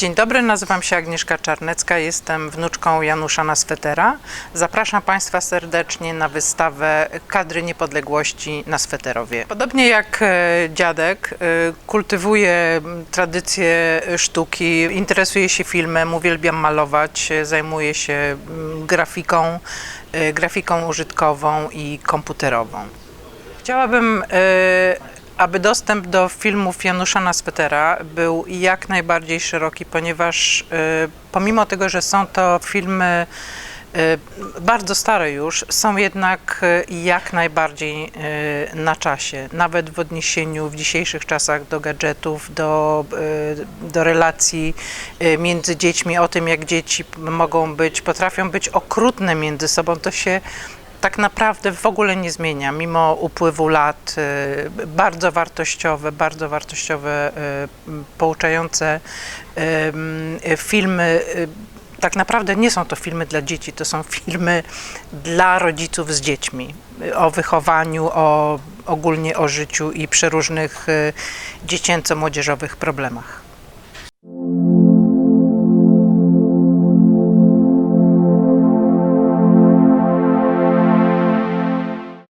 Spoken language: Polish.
Dzień dobry, nazywam się Agnieszka Czarnecka, jestem wnuczką Janusza Naswetera. Zapraszam Państwa serdecznie na wystawę Kadry Niepodległości na Sweterowie. Podobnie jak e, dziadek, e, kultywuję m, tradycję e, sztuki, interesuję się filmem, uwielbiam malować, e, zajmuję się grafiką, grafiką użytkową i komputerową. Chciałabym, aby dostęp do filmów Janusza Naswetera był jak najbardziej szeroki, ponieważ e, pomimo tego, że są to filmy e, bardzo stare już, są jednak e, jak najbardziej na czasie, nawet w odniesieniu w dzisiejszych czasach do gadżetów, do, do relacji między dziećmi, o tym jak dzieci mogą być, potrafią być okrutne między sobą, to się tak naprawdę w ogóle nie zmienia, mimo upływu lat. y, Bardzo wartościowe, bardzo wartościowe, y, pouczające y, filmy. Tak naprawdę nie są to filmy dla dzieci, to są filmy dla rodziców z dziećmi. O wychowaniu, o, ogólnie o życiu i przeróżnych dziecięco-młodzieżowych problemach.